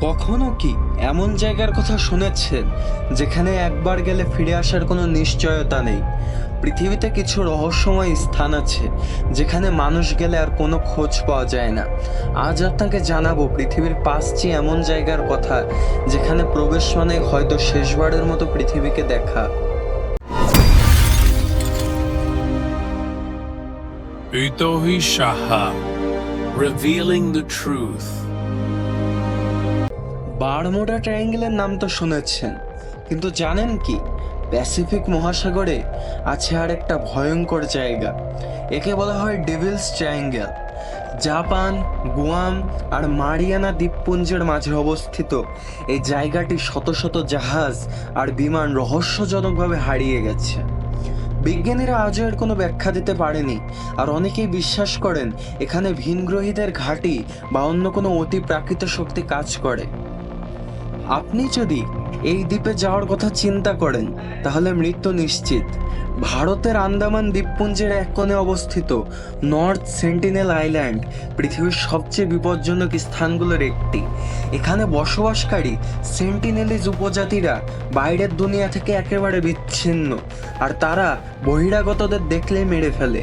কখনো কি এমন জায়গার কথা শুনেছেন যেখানে একবার গেলে ফিরে আসার কোনো নিশ্চয়তা নেই? পৃথিবীতে কিছু রহস্যময় স্থান আছে যেখানে মানুষ গেলে আর কোনো খোঁজ পাওয়া যায় না। আজ আপনাকে জানাব পৃথিবীর পাঁচটি এমন জায়গার কথা যেখানে প্রবেশ মানে হয়তো শেষবারের মতো পৃথিবীকে দেখা। Utohi revealing the truth. Bermuda ট্রায়াঙ্গেলের নাম তো শুনেছেন, কিন্তু জানেন কি? প্যাসিফিক মহাসাগরে আছে আর একটা ভয়ঙ্কর জায়গা, একে বলা হয় ডেভিলস ট্রায়াঙ্গেল। জাপান, গুয়াম আর মারিয়ানা দ্বীপপুঞ্জের মাঝে অবস্থিত এই জায়গাটি শত শত জাহাজ আর বিমান রহস্যজনকভাবে হারিয়ে গেছে। বিজ্ঞানীরা আজও এর কোনো ব্যাখ্যা দিতে পারেনি, আর অনেকেই বিশ্বাস করেন এখানে ভিনগ্রহীদের ঘাঁটি বা অন্য কোনো অতি প্রাকৃত শক্তি কাজ করে। আপনি যদি এই দ্বীপে যাওয়ার কথা চিন্তা করেন, তাহলে মৃত্যু নিশ্চিত। ভারতের আন্দামান দ্বীপপুঞ্জের এক কোণে অবস্থিত নর্থ সেন্টিনেল আইল্যান্ড, পৃথিবীর সবচেয়ে বিপজ্জনক স্থানগুলোর একটি। এখানে বসবাসকারী সেন্টিনেলিজ উপজাতিরা বাইরের দুনিয়া থেকে একেবারে বিচ্ছিন্ন, আর তারা বহিরাগতদের দেখলেই মেরে ফেলে।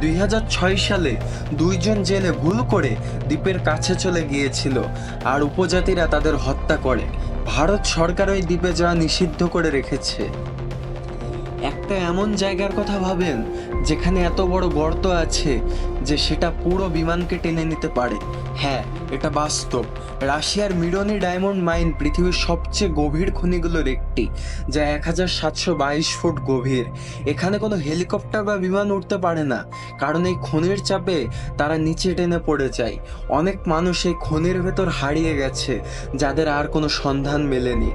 দুই হাজার ছয় সালে দুইজন জেলে ভুল করে দ্বীপের কাছে চলে গিয়েছিল আর উপজাতিরা তাদের হত্যা করে। ভারত সরকার ওই দ্বীপে যাওয়া নিষিদ্ধ করে রেখেছে। একটা এমন জায়গার কথা ভাবেন যেখানে এত বড় গর্ত আছে যে সেটা পুরো বিমানকে টেনে নিতে পারে। হ্যাঁ এটা বাস্তব। রাশিয়ার মিরনি ডায়মন্ড মাইন পৃথিবীর সবচেয়ে গভীর খনিগুলোর একটি, যা এক হাজার সাতশো বাইশ ফুট গভীর। এখানে কোনো হেলিকপ্টার বা বিমান উঠতে পারে না, কারণ এই খনির চাপে তারা নিচে টেনে পড়ে যায়। অনেক মানুষ এই খনির ভেতর হারিয়ে গেছে, যাদের আর কোনো সন্ধান মেলেনি।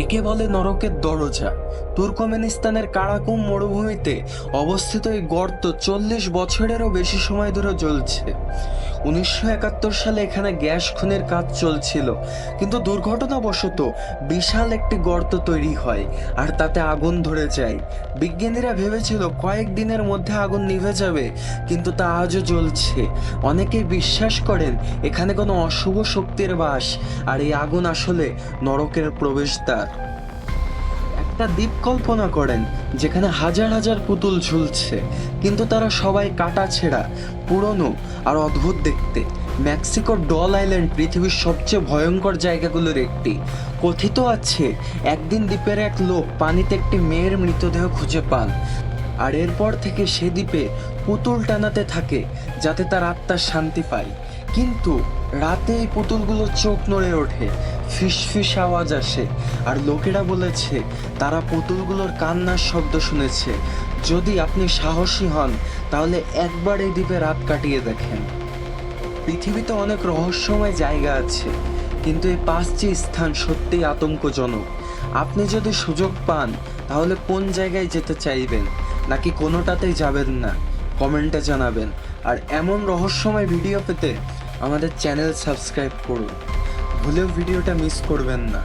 একে বলে নরকের দরজা। তুর্কমেনিস্তানের কারাকুম মরুভূমিতে অবস্থিত এই গর্ত চল্লিশ বছরেরও বেশি সময় ধরে জ্বলছে। উনিশশো একাত্তর সালে এখানে গ্যাস খুনের কাজ চলছিল, কিন্তু দুর্ঘটনাবশত বিশাল একটি গর্ত তৈরি হয় আর তাতে আগুন ধরে যায়। বিজ্ঞানীরা ভেবেছিল কয়েক দিনের মধ্যে আগুন নিভে যাবে, কিন্তু তা আজও জ্বলছে। অনেকেই বিশ্বাস করেন এখানে কোনো অশুভ শক্তির বাস আর এই আগুন আসলে নরকের প্রবেশদ্বার। একটা দ্বীপ কল্পনা করেন, যেখানে হাজার হাজার পুতুল ঝুলছে। কিন্তু তারা সবাই কাটা ছেঁড়া, পুরনো আর অদ্ভুত দেখতে। মেক্সিকোর ডল আইল্যান্ড পৃথিবীর সবচেয়ে ভয়ঙ্কর জায়গাগুলোর একটি। কথিত আছে, একদিন দ্বীপের এক লোক পানিতে একটি মেয়ের মৃতদেহ খুঁজে পান। আর এরপর থেকে সে দ্বীপে পুতুল টানাতে থাকে, যাতে তার আত্মার শান্তি পায়। কিন্তু রাতে এই পুতুলগুলো চোখ নড়ে ওঠে ফিস ফিস আওয়াজ আসে, আর লোকেরা বলেছে, তারা পুতুলগুলোর কান্নার শব্দ শুনেছে। যদি আপনি সাহসী হন, তাহলে একবার এই দ্বীপে রাত কাটিয়ে দেখেন। পৃথিবীতে অনেক রহস্যময় জায়গা আছে, কিন্তু এই পাঁচটি স্থান সত্যিই আতঙ্কজনক। আপনি যদি সুযোগ পান, তাহলে কোন জায়গায় যেতে চাইবেন, নাকি কোনোটাতেই যাবেন না? কমেন্টে জানাবেন। আর এমন রহস্যময় ভিডিও পেতে আমাদের চ্যানেল সাবস্ক্রাইব করুন। ভুলেও ভিডিওটা মিস করবেন না।